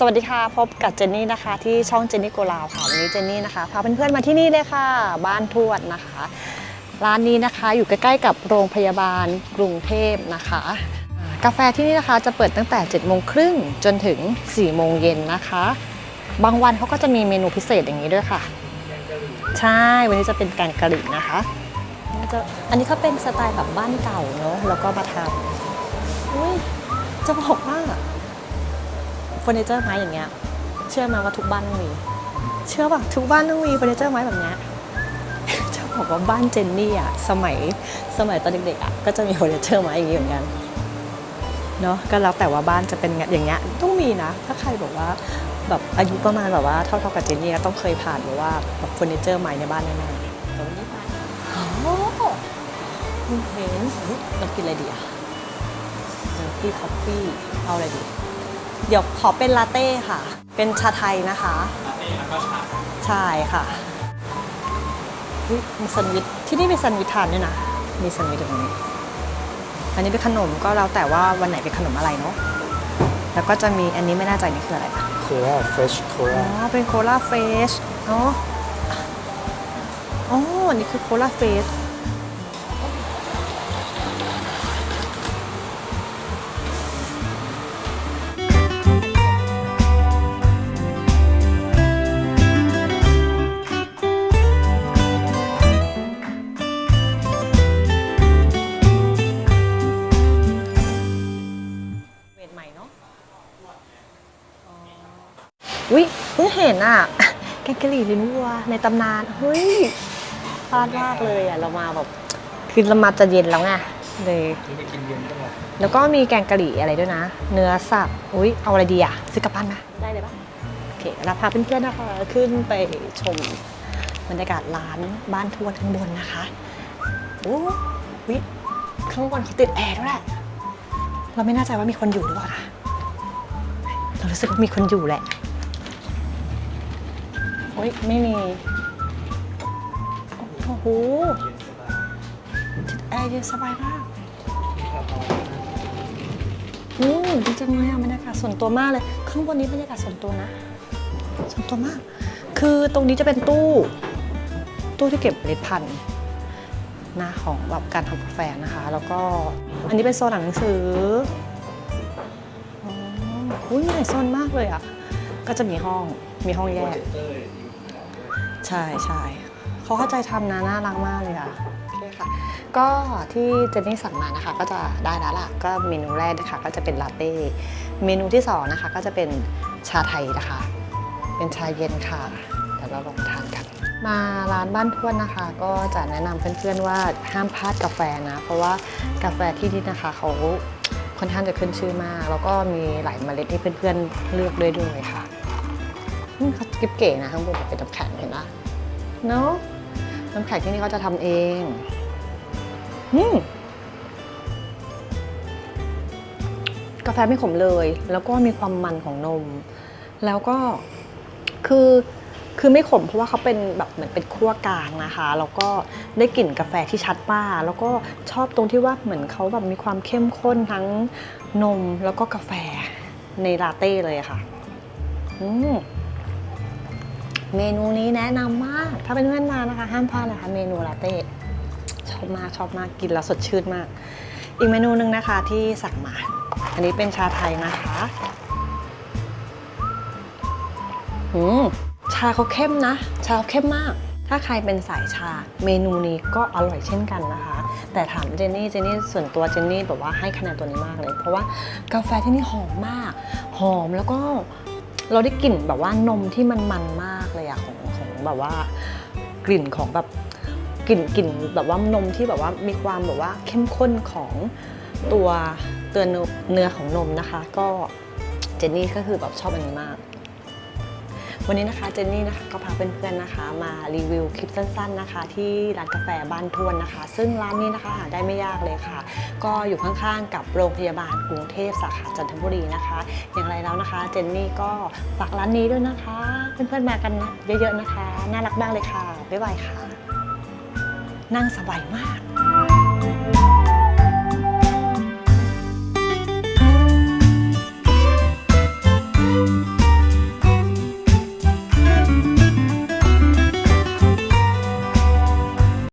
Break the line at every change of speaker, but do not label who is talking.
สวัสดีค่ะ พบกับเจนนี่นะคะที่ช่องเจนนี่โกลาวค่ะ วันนี้เจนนี่นะคะพาเพื่อนๆมาที่นี่เลยค่ะ บ้านทวดนะคะ ร้านนี้นะคะอยู่ใกล้ๆกับโรงพยาบาลกรุงเทพนะคะอ่ากาแฟที่นี่นะคะจะเปิดตั้งแต่7โมงครึ่งจนถึง4โมงเย็นนะคะ บางวันเขาก็จะมีเมนูพิเศษอย่างนี้ด้วยค่ะ ใช่วันนี้จะเป็นแกงกะหรี่นะคะจะอันนี้เขาเป็นสไตล์แบบบ้านเก่าเนอะแล้วก็มาทำอุ้ยจะบอกว่า อร์นิเจอร์ไม้อย่างเงี้ยเชื่อไหมว่าทุกบ้านต้องมี เชื่อป่ะทุกบ้านต้องมีเฟอร์นิเจอร์ไม้แบบเนี้ยจะบอกว่าบ้านเจนนี่อะสมัยสมัยตอนเด็กๆอะก็จะมีเฟอร์นิเจอร์ไม้อย่างนี้เหมือนกันเนาะก็แล้วแต่ว่าบ้านจะเป็นอย่างเงี้ยต้องมีนะ ถ้าใครบอกว่าแบบอายุประมาณแบบว่าเท่าๆกับเจนนี่ก็ต้องเคยผ่านแบบว่าแบบเฟอร์นิเจอร์ไม้ในบ้านแน่ๆแต่วันนี้มาโอ้คุณเห็นอุ๊ยเรากินอะไรดีอะเดอร์ตี้คอฟฟี่เอาอะไรดี เดี๋ยวขอเป็นลาเต้ค่ะ เป็นชาไทยนะคะใช่ค่ะอุ๊ยมีแซนด์วิชที่นี่มีแซนด์วิชทานด้วยนะ มีแซนด์วิชตรงนี้ อันนี้เป็นขนมก็แล้วแต่ว่าวันไหนเป็นขนมอะไรเนาะ แล้วก็จะมีอันนี้ไม่แน่ใจนี่คืออะไรนะ
โคราเฟชโค
อ๋
รา
อเป็นโคลาเฟสเนาะอ๋ออันนี้คือโคลาเฟส วิเพิ่งเห็นอะ แกงกะหรี่ลิ้นวัวในตำนานเฮ้ยพลาดมากเลยอะเรามาแบบคือเรามาจะเย็นแล้วไงเลย
ที่ไปกินเย็นก็มา
แล้วก็มีแกงกะหรี่อะไรด้วยนะ เนื้อสับอุ้ยเอาอะไรดีอะซื้อกลับบ้านไหมได้เลยปะโอเคเราพาเพื่อนๆนะคะขึ้นไปชมบรรยากาศร้านบ้านทวดข้างบนนะคะโอ้วิข้างบนเขาติดแอร์ด้วยแหละเราไม่แน่ใจว่ามีคนอยู่หรือเปล่านะเรารู้สึกว่ามีคนอยู่แหละโอ๊ยไม่มี โอ้โหติดแอร์เย็นสบายมากอืมดีจังเลยอะบรรยากาศส่วนตัวมากเลย ข้างบนนี้บรรยากาศส่วนตัวนะ ส่วนตัวมาก คือตรงนี้จะเป็นตู้ ตู้ที่เก็บเมล็ดพันธุ์นะของแบบการทำกาแฟนะคะ แล้วก็อันนี้เป็นโซนหนังสืออ๋ออุ้ยใหญ่โซนมากเลยอะก็จะมีห้อง มีห้องแยก ใช่ใช่เขาเข้าใจทำนะน่ารักมากเลยค่ะโอเคค่ะ ก็ที่เจนนี่สั่งมานะคะ ก็จะได้แล้วล่ะก็เมนูแรกนะคะ ก็จะเป็นลาเต้เมนูที่สองนะคะ ก็จะเป็นชาไทยนะคะ เป็นชาเย็นค่ะเดี๋ยวเราลองทานกัน มาร้านบ้านทวดนะคะ ก็จะแนะนำเพื่อนๆว่าห้ามพลาดกาแฟนะ เพราะว่ากาแฟที่นี่นะคะเขาค่อนข้างจะขึ้นชื่อมาก แล้วก็มีหลายเมล็ดให้เพื่อนๆเลือกด้วยด้วยค่ะ อืมเขาก็บเก๋นะข้างบนเป็นน้ำแข็งเห็นปะเนาะน้ำแข็งที่นี่เขาจะทำเองอืมกาแฟไม่ขมเลย แล้วก็มีความมันของนม แล้วก็คือคือไม่ขมเพราะว่าเขาเป็นแบบเหมือนเป็นคั่วกลางนะคะ แล้วก็ได้กลิ่นกาแฟที่ชัดมากแล้วก็ชอบตรงที่ว่าเหมือนเขาแบบมีความเข้มข้นทั้งนมแล้วก็กาแฟในลาเต้เลยค่ะ อืม เมนูนี้แนะนำมาก ถ้าเป็นเพื่อนมานะคะ ห้ามพลาดนะคะ เมนูลาเต้ชอบมากชอบมากกินแล้วสดชื่นมาก อีกเมนูหนึ่งนะคะที่สั่งมา อันนี้เป็นชาไทยนะคะอืมชาเขาเข้มนะ ชาเขาเข้มมาก ถ้าใครเป็นสายชาเมนูนี้ก็อร่อยเช่นกันนะคะ แต่ถามเจนนี่เจนนี่ส่วนตัวเจนนี่แบบว่าให้คะแนนตัวนี้มากเลย เพราะว่ากาแฟที่นี่หอมมาก หอมแล้วก็ เราได้กลิ่นแบบว่านมที่มันมันมากเลยอะของของแบบว่ากลิ่นของแบบกลิ่นกลิ่นแบบว่านมที่แบบว่ามีความแบบว่าเข้มข้นของตัวตัวเนื้อเนื้อของนมนะคะ ก็เจนนี่ก็คือแบบชอบอันนี้มาก วันนี้นะคะเจนนี่นะคะก็พาเพื่อนๆนะคะ มารีวิวคลิปสั้นๆนะคะ ที่ร้านกาแฟบ้านทวนนะคะ ซึ่งร้านนี้นะคะหาได้ไม่ยากเลยค่ะ ก็อยู่ข้างๆกับโรงพยาบาลกรุงเทพสาขาจันทบุรีนะคะ อย่างไรแล้วนะคะเจนนี่ก็ฝากร้านนี้ด้วยนะคะ เพื่อนๆมากันเยอะๆนะคะ น่ารักมากเลยค่ะบ๊ายบายค่ะ นั่งสบายมาก